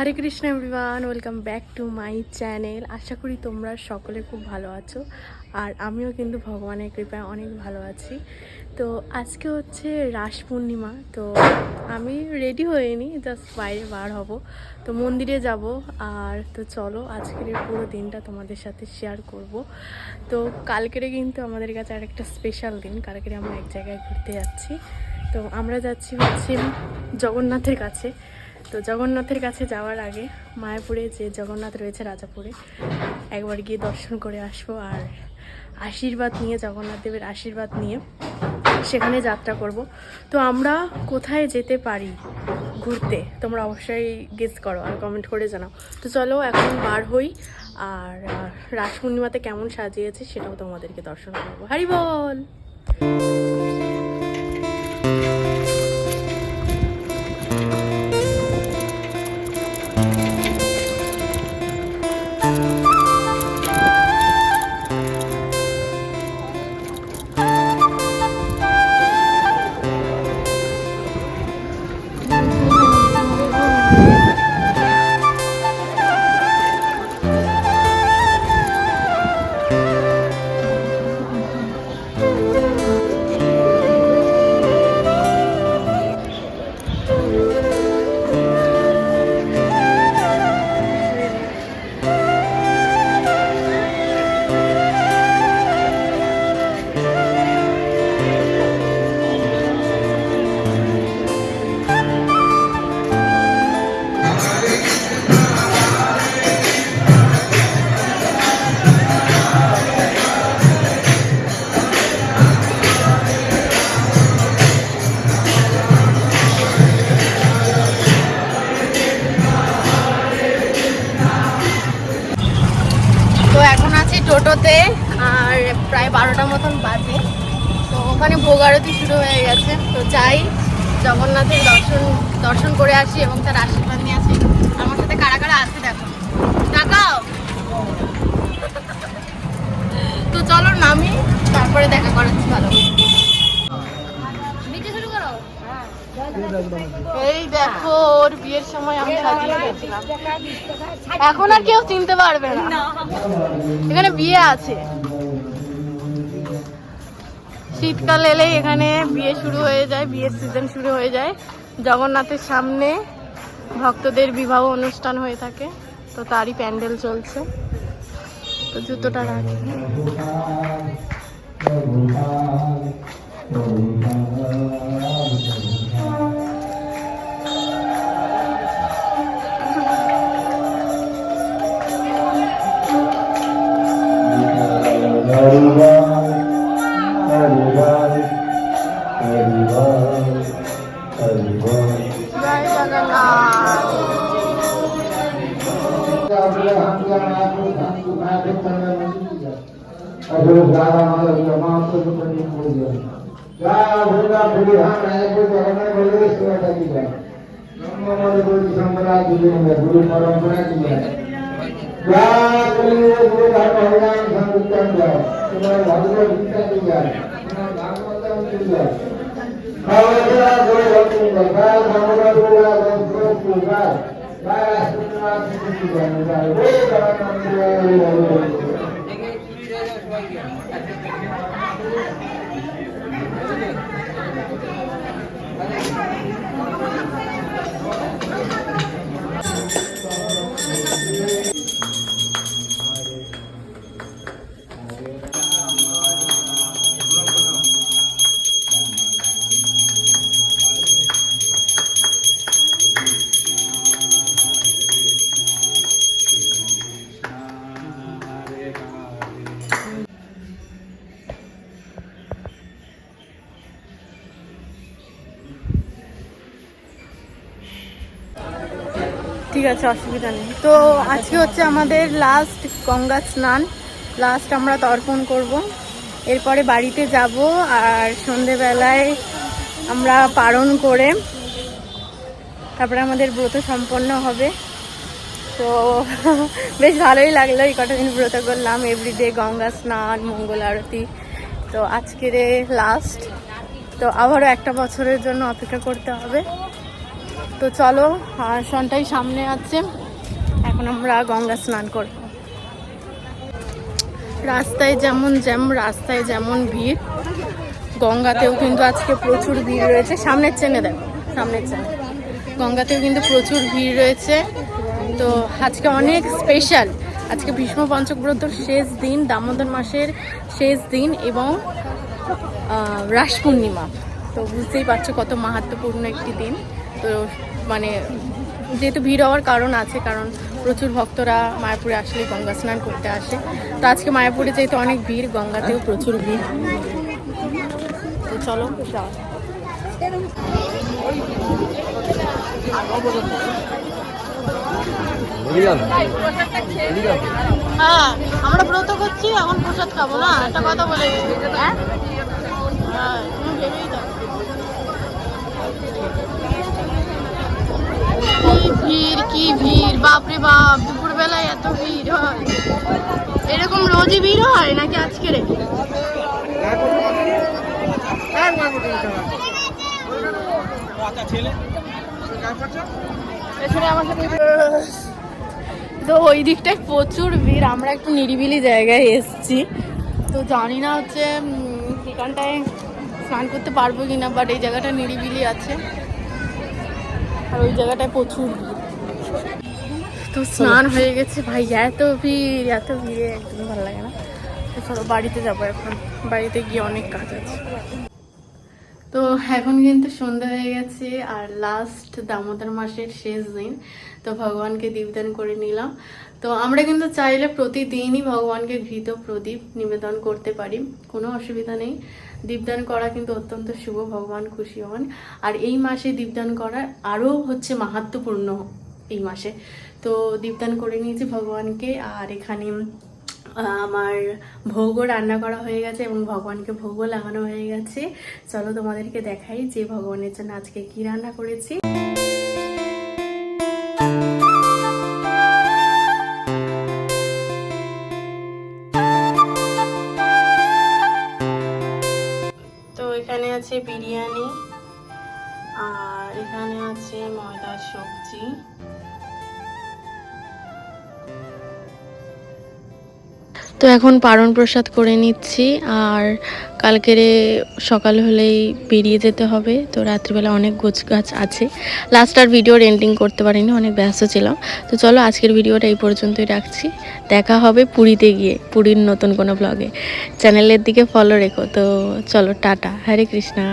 Hare Krishna everyone welcome back to my channel আশা করি তোমরা সকলে খুব ভালো আছো, আর আমিও কিন্তু ভগবানের কৃপায় অনেক ভালো আছি। তো আজকে হচ্ছে রাস পূর্ণিমা, তো আমি রেডি হইনি জাস্ট বাইরে বার হব। তো মন্দিরে যাব, আর তো চলো আজকের পুরো দিনটা তোমাদের সাথে শেয়ার করব। তো কালকেরে কিন্তু আমাদের কাছে আরেকটা স্পেশাল দিন, কালকেরে আমরা এক জায়গায় ঘুরতে যাচ্ছি। তো আমরা যাচ্ছি হচ্ছে জগন্নাথের কাছে। তো জগন্নাথের কাছে যাওয়ার আগে মায়াপুরে যে জগন্নাথ রয়েছে রাজাপুরে, একবার গিয়ে দর্শন করে আসব আর আশীর্বাদ নিয়ে, জগন্নাথ দেবের আশীর্বাদ নিয়ে সেখানে যাত্রা করব। তো আমরা কোথায় যেতে পারি ঘুরতে, তোমরা অবশ্যই গেস করো আর কমেন্ট করে জানাও। তো চলো এখন বার হই আর রাস পূর্ণিমাতে কেমন সাজিয়েছে সেটাও তোমাদেরকে দর্শন করব। হারি বল! প্রায় বারোটা মতন বাজে। তো ওখানে ভোগ আরতি শুরু হয়ে গেছে। তো যাই জগন্নাথের দর্শন দর্শন করে আসি এবং তার আশীর্বাদ নিয়ে আসি। আমার সাথে কারা কারা আছে দেখো। টাকাও তো চলো নামি তারপরে দেখা করাচ্ছি ভালো। এই দেখো ওর বিয়ের সময় আমি সাজিয়ে গেছিলাম এখন আর কেউ চিনতে পারবে না। এখানে বিয়ে আছে। শীতকাল এলেই এখানে বিয়ে শুরু হয়ে যায়, বিয়ের সিজন শুরু হয়ে যায়। জগন্নাথের সামনে ভক্তদের বিবাহ অনুষ্ঠান হয়ে থাকে, তো তারই প্যান্ডেল চলছে। তো জুতোটা রাখি। জয় জগন্নাথ গুরু পরম্পরা কি যায় গুরু ধর্ম হরিনাম সংকীর্তন যায় তোমার ভগবত গীতা কি যায় তোমার ভাগবত কি যায় Bhagavata Guru Bhaktinda, Bhagavad Bhagavad Guru Guru Bhagavad Bhagavad Raष्ट्रनाथ की जय जय हे जगन्नाथ ঠিক আছে, অসুবিধা নেই। তো আজকে হচ্ছে আমাদের লাস্ট গঙ্গা স্নান। লাস্ট আমরা তর্পণ করব। এরপরে বাড়িতে যাব আর সন্ধেবেলায় আমরা পালন করে তারপরে আমাদের ব্রত সম্পন্ন হবে। তো বেশ ভালোই লাগল এই কটা দিন ব্রত করলাম। এভরিডে গঙ্গা স্নান, মঙ্গল আরতি। তো আজকের লাস্ট তো আবারও একটা বছরের জন্য অপেক্ষা করতে হবে। তো চলো, আর সনটাই সামনে আছে। এখন আমরা গঙ্গা স্নান করব। রাস্তায় যেমন জ্যাম, রাস্তায় যেমন ভিড়, গঙ্গাতেও কিন্তু আজকে প্রচুর ভিড় রয়েছে। সামনের চেনে দেখো, সামনের চেনে। গঙ্গাতেও কিন্তু প্রচুর ভিড় রয়েছে। তো আজকে অনেক স্পেশাল আজকে ভীষ্ম পঞ্চক ব্রতর শেষ দিন, দামোদর মাসের শেষ দিন এবং রাস পূর্ণিমা। তো বুঝতেই পারছ কত মাহাত্মপূর্ণ একটি দিন। তো মানে যেহেতু ভিড় হওয়ার কারণ আছে কারণ প্রচুর ভক্তরা মায়াপুরে আসলে গঙ্গা স্নান করতে আসে। তো আজকে মায়াপুরে যেহেতু অনেক ভিড় গঙ্গাতেও প্রচুর ভিড়। তো চলো যাওয়া হ্যাঁ আমরা ব্রত করছি এখন প্রসাদ খাব না? একটা কথা বলে হ্যাঁ? বাপরে বাপ দুপুর বেলায় এত ভিড় হয়। এরকম রোজই ভিড় হয় নাকি আজকে রে তো ওই দিকটায় প্রচুর ভিড়, আমরা একটু নিরিবিলি জায়গায় এসেছি। তো জানি না হচ্ছে এখানটায় স্নান করতে পারব কিনা বাট এই জায়গাটা নিরিবিলি আছে। আর ওই জায়গাটায় প্রচুর ভিড়। তো স্নান হয়ে গেছে। ভাই, এত ভিড়, এত ভিড়ে একদম ভালো লাগে না। তো বাড়িতে যাব এখন। বাড়িতে গিয়ে অনেক কাজ আছে। তো এখন কিন্তু সন্ধ্যা হয়ে গেছে, আর লাস্ট দামোদর মাসের শেষ দিন। তো ভগবানকে দীপদান করে নিলাম। তো আমরা কিন্তু চাইলে প্রতিদিনই ভগবানকে ঘৃত প্রদীপ নিবেদন করতে পারি। কোনো অসুবিধা নেই। দীপদান করা কিন্তু অত্যন্ত শুভ, ভগবান খুশি হন। আর এই মাসে দীপদান করা আরও হচ্ছে মাহাত্মপূর্ণ এই মাসে। তো দীপদান করে নিয়েছি ভগবানকে আর এখানে আমার ভোগও রান্না করা হয়ে গেছে এবং ভগবানকে ভোগও লাগানো হয়ে গেছে। চলো তোমাদেরকে দেখাই যে ভগবানের জন্য আজকে কি রান্না করেছি। তো এখানে আছে বিরিয়ানি, আর এখানে আছে ময়দার সবজি। তো এখন পারণ প্রসাদ করে নিচ্ছি, আর কালকেরে সকাল হলেই বেরিয়ে যেতে হবে। তো রাত্রিবেলা অনেক গোছ গাছ আছে। লাস্ট আর ভিডিওর এন্ডিং করতে পারিনি, অনেক ব্যস্ত ছিলাম। তো চলো আজকের ভিডিওটা এই পর্যন্তই রাখছি। দেখা হবে পুরীতে গিয়ে, পুরীর নতুন কোনো ব্লগে চ্যানেলের দিকে ফলো রেখো। তো চলো, টাটা। হরে কৃষ্ণা।